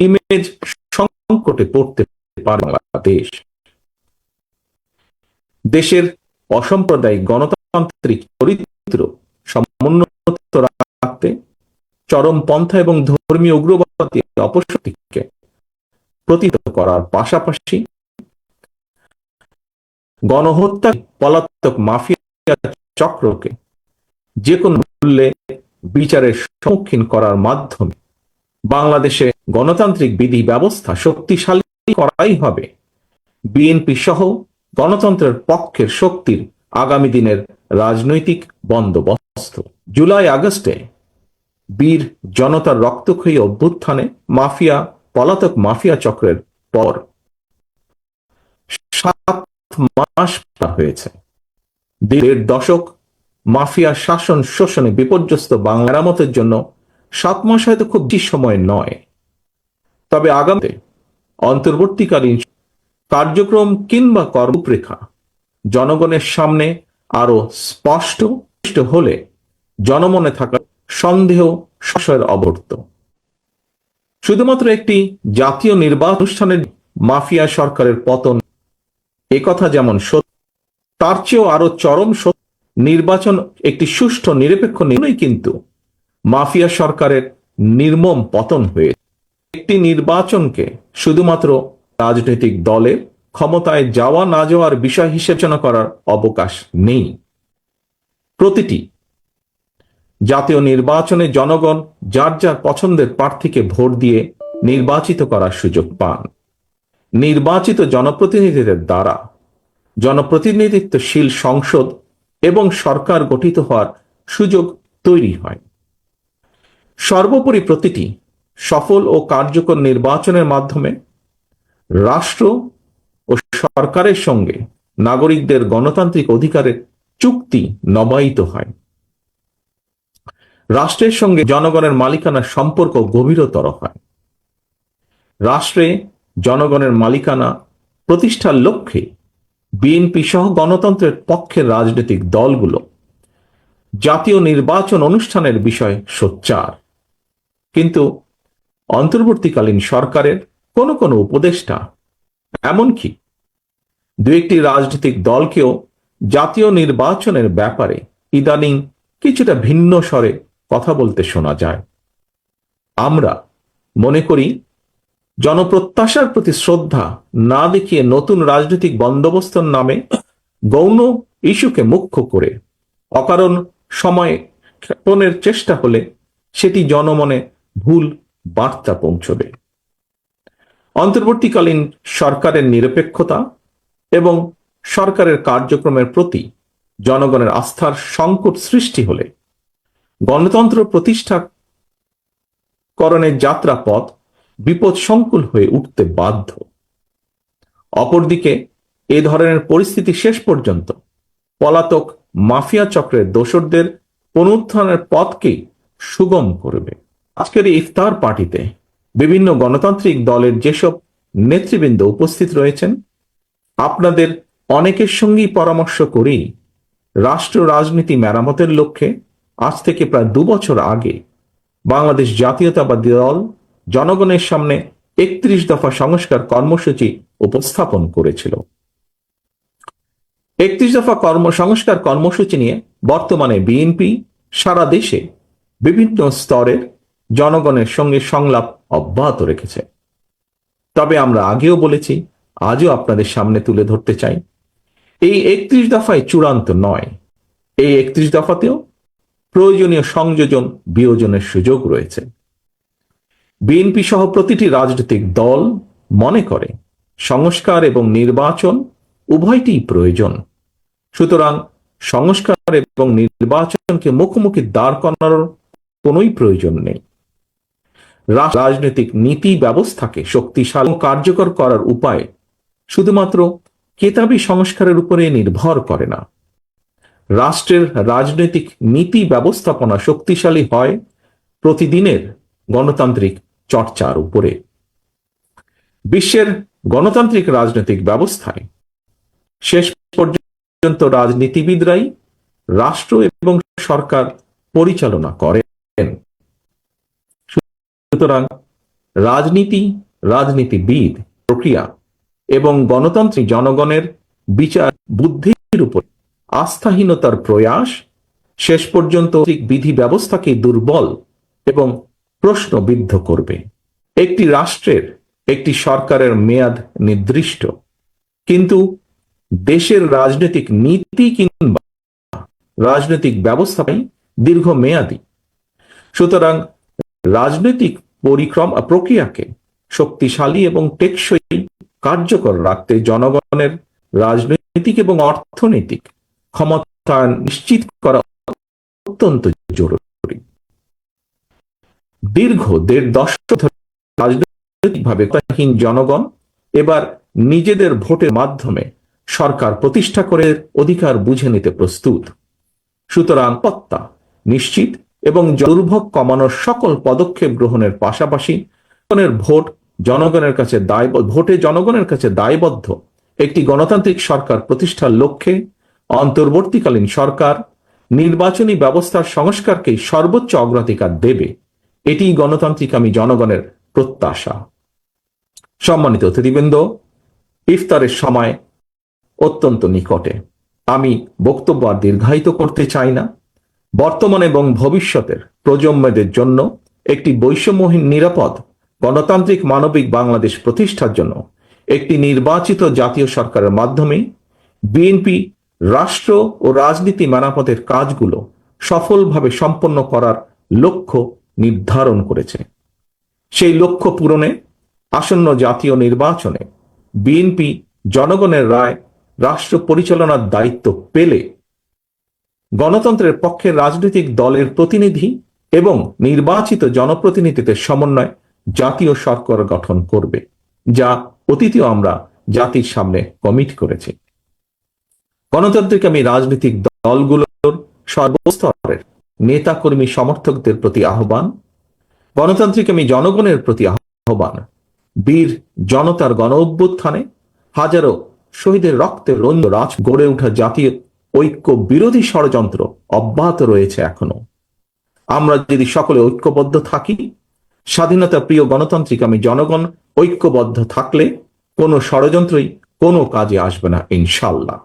Image সংকটে পড়তে পারে বাংলাদেশ। দেশের অসাম্প্রদায়িক গণতান্ত্রিক চরিত্র সমুন্নত রাখতে চরমপন্থা এবং ধর্মীয় উগ্রবাদী অপশক্তিকে প্রতিহত করার পাশাপাশি গণহত্যা পলাতক মাফিয়া চক্রকে যে কোনো মূল্যে বিচারের সম্মুখীন করার মাধ্যমে বাংলাদেশে গণতান্ত্রিক বিধি ব্যবস্থা শক্তিশালী করাই হবে। বিএনপি সহ গণতন্ত্রের পক্ষের শক্তির আগামী দিনের রাজনৈতিক বন্দোবস্ত। জুলাই আগস্টে বীর জনতার রক্তক্ষয়ী অভ্যুত্থানে মাফিয়া, পলাতক মাফিয়া চক্রের পর সাত মাস হয়েছে। দেড় দশক মাফিয়া শাসন শোষণে বিপর্যস্ত বাংলা মেরামতের জন্য সাত মাস হয়তো খুব বেশি সময় নয়। তবে আগামীতে অন্তর্বর্তীকালীন কার্যক্রম কিংবা কর্মরেখা জনগণের সামনে আরও স্পষ্ট হলে জনমনে থাকা সন্দেহ সংশয়ের অবর্ত। শুধুমাত্র একটি জাতীয় নির্বাচন অনুষ্ঠানের মাফিয়া সরকারের পতন একথা যেমন সত্য, তার চেয়েও আরও চরম নির্বাচন একটি সুষ্ঠু নিরপেক্ষ নির্ণয় কিন্তু মাফিয়া সরকারের নির্মম পতন হয়ে একটি নির্বাচনকে শুধুমাত্র রাজনৈতিক দলের ক্ষমতায় যাওয়া না যাওয়ার বিষয় হিসেবনা করার অবকাশ নেই। প্রতিটি জাতীয় নির্বাচনে জনগণ যার যার পছন্দের প্রার্থীকে ভোট দিয়ে নির্বাচিত করার সুযোগ পান। নির্বাচিত জনপ্রতিনিধিদের দ্বারা জনপ্রতিনিধিত্বশীল সংসদ এবং সরকার গঠিত হওয়ার সুযোগ তৈরি হয়। সর্বোপরি প্রতিটি সফল ও কার্যকর নির্বাচনের মাধ্যমে রাষ্ট্র ও সরকারের সঙ্গে নাগরিকদের গণতান্ত্রিক অধিকারের চুক্তি নবায়িত হয়। রাষ্ট্রের সঙ্গে জনগণের মালিকানার সম্পর্ক গভীরতর হয়। রাষ্ট্রে জনগণের মালিকানা প্রতিষ্ঠার লক্ষ্যে বিএনপি সহ গণতন্ত্রের পক্ষের রাজনৈতিক দলগুলো জাতীয় নির্বাচন অনুষ্ঠানের বিষয় সোচ্চার। কিন্তু অন্তর্বর্তীকালীন সরকারের কোন কোন উপদেষ্টা, এমনকি দু একটি রাজনৈতিক দলকেও জাতীয় নির্বাচনের ব্যাপারে ইদানিং কিছুটা ভিন্ন স্বরে কথা বলতে শোনা যায়। আমরা মনে করি, জনপ্রত্যাশার প্রতি শ্রদ্ধা না দেখিয়ে নতুন রাজনৈতিক বন্দোবস্তর নামে গৌণ ইস্যুকে মুখ্য করে, অকারণ সময় ক্ষেপণের চেষ্টা হলে সেটি জনমনে ভুল বার্তা পৌঁছবে। অন্তর্বর্তীকালীন সরকারের নিরপেক্ষতা এবং সরকারের কার্যক্রমের প্রতি জনগণের আস্থার সংকট সৃষ্টি হলে গণতন্ত্র প্রতিষ্ঠা করণের যাত্রা পথ বিপদ সংকুল হয়ে উঠতে বাধ্য। অপরদিকে এ ধরনের পরিস্থিতি শেষ পর্যন্ত পলাতক মাফিয়া চক্রের দোসরদের পুনরুত্থানের পথকেই সুগম করবে। আজকের এই ইফতার পার্টিতে বিভিন্ন গণতান্ত্রিক দলের যেসব নেতৃবৃন্দ উপস্থিত রয়েছেন, আপনাদের অনেকের সঙ্গেই পরামর্শ করেই রাষ্ট্র রাজনীতি মেরামতের লক্ষ্যে আজ থেকে প্রায় দু বছর আগে বাংলাদেশ জাতীয়তাবাদী দল জনগণের সামনে একত্রিশ দফা সংস্কার কর্মসূচি উপস্থাপন করেছিল। একত্রিশ দফা কর্ম, সংস্কার কর্মসূচি নিয়ে বর্তমানে বিএনপি সারা দেশে বিভিন্ন স্তরের জনগণের সঙ্গে সংলাপ অব্যাহত রেখেছে। তবে আমরা আগেও বলেছি, আজও আপনাদের সামনে তুলে ধরতে চাই। এই একত্রিশ দফায় চূড়ান্ত নয়। এই একত্রিশ দফাতেও প্রয়োজনীয় সংযোজন বিয়োজনের সুযোগ রয়েছে। বিএনপি সহ প্রতিটি রাজনৈতিক দল মনে করে, সংস্কার এবং নির্বাচন উভয়টিই প্রয়োজন। সুতরাং সংস্কার এবং নির্বাচনকে মুখোমুখি দাঁড় করানোর কোনোই প্রয়োজন নেই। রাজনৈতিক নীতি ব্যবস্থাকে শক্তিশালী কার্যকর করার উপায় শুধুমাত্র কেতাবি সংস্কারের উপরে নির্ভর করে না। রাষ্ট্রের রাজনৈতিক নীতি ব্যবস্থাপনা শক্তিশালী হয় প্রতিদিনের গণতান্ত্রিক চর্চার উপরে। বিশ্বের গণতান্ত্রিক রাজনৈতিক ব্যবস্থায় শেষ পর্যন্ত রাজনীতিবিদরাই রাষ্ট্র এবং সরকার পরিচালনা করেন। সুতরাং রাজনীতি, রাজনীতিবিদ, প্রক্রিয়া এবং গণতান্ত্রিক জনগণের বিচার বুদ্ধির উপর আস্থাহীনতার প্রয়াস শেষ পর্যন্ত বিধি ব্যবস্থাকে দুর্বল এবং প্রশ্নবিদ্ধ করবে। একটি রাষ্ট্রের, একটি সরকারের মেয়াদ নির্দিষ্ট। কিন্তু দেশের রাজনৈতিক নীতি কিংবা রাজনৈতিক ব্যবস্থাই দীর্ঘ দীর্ঘমেয়াদী। সুতরাং রাজনৈতিক পরিক্রম প্রক্রিয়াকে শক্তিশালী এবং টেকসই কার্যকর রাখতে জনগণের রাজনৈতিক এবং অর্থনৈতিক ক্ষমতা নিশ্চিত করা অত্যন্ত জরুরি। দীর্ঘ দেড় দশক ধরে রাজনৈতিকভাবে ক্ষমতাহীন জনগণ এবার নিজেদের ভোটের মাধ্যমে সরকার প্রতিষ্ঠা করে অধিকার বুঝে নিতে প্রস্তুত। সুতরাং পত্তা নিশ্চিত এবং দুর্ভোগ কমানোর সকল পদক্ষেপ গ্রহণের পাশাপাশি ভোট জনগণের কাছে দায় ভোটে জনগণের কাছে দায়বদ্ধ একটি গণতান্ত্রিক সরকার প্রতিষ্ঠার লক্ষ্যে অন্তর্বর্তীকালীন সরকার নির্বাচনী ব্যবস্থার সংস্কারকেই সর্বোচ্চ অগ্রাধিকার দেবে। এটি গণতান্ত্রিক আমি জনগণের প্রত্যাশা। সম্মানিত অতিথিবৃন্দ, ইফতারের সময় অত্যন্ত নিকটে। আমি বক্তব্য আর দীর্ঘায়িত করতে চাই না। বর্তমান এবং ভবিষ্যতের প্রজন্মদের জন্য একটি বৈষম্যহীন, নিরাপদ, গণতান্ত্রিক, মানবিক বাংলাদেশ প্রতিষ্ঠার জন্য একটি নির্বাচিত জাতীয় সরকারের মাধ্যমে বিএনপি রাষ্ট্র ও রাজনীতি মেরামতের কাজগুলো সফলভাবে সম্পন্ন করার লক্ষ্য নির্ধারণ করেছে। সেই লক্ষ্য পূরণে আসন্ন জাতীয় নির্বাচনে বিএনপি জনগণের রায়, রাষ্ট্র পরিচালনার দায়িত্ব পেলে গণতন্ত্রের পক্ষে রাজনৈতিক দলের প্রতিনিধি এবং নির্বাচিত জনপ্রতিনিধিদের সমন্বয় জাতীয় সরকার গঠন করবে, যা অতীতেও আমরা জাতির সামনে কমিট করেছি। গণতান্ত্রিক আমি রাজনৈতিক দলগুলোর সর্বস্তরের নেতাকর্মী সমর্থকদের প্রতি আহ্বান, গণতান্ত্রিক আমি জনগণের প্রতি আহ্বান, বীর জনতার গণ অভ্যুত্থানে হাজারো শহীদের রক্তে রঞ্জ রাজ গড়ে ওঠা জাতীয় ঐক্য বিরোধী ষড়যন্ত্র অব্যাহত রয়েছে এখনও। আমরা যদি সকলে ঐক্যবদ্ধ থাকি, স্বাধীনতা প্রিয় গণতান্ত্রিক আমি জনগণ ঐক্যবদ্ধ থাকলে কোনো ষড়যন্ত্রই কোনো কাজে আসবে না ইনশাল্লাহ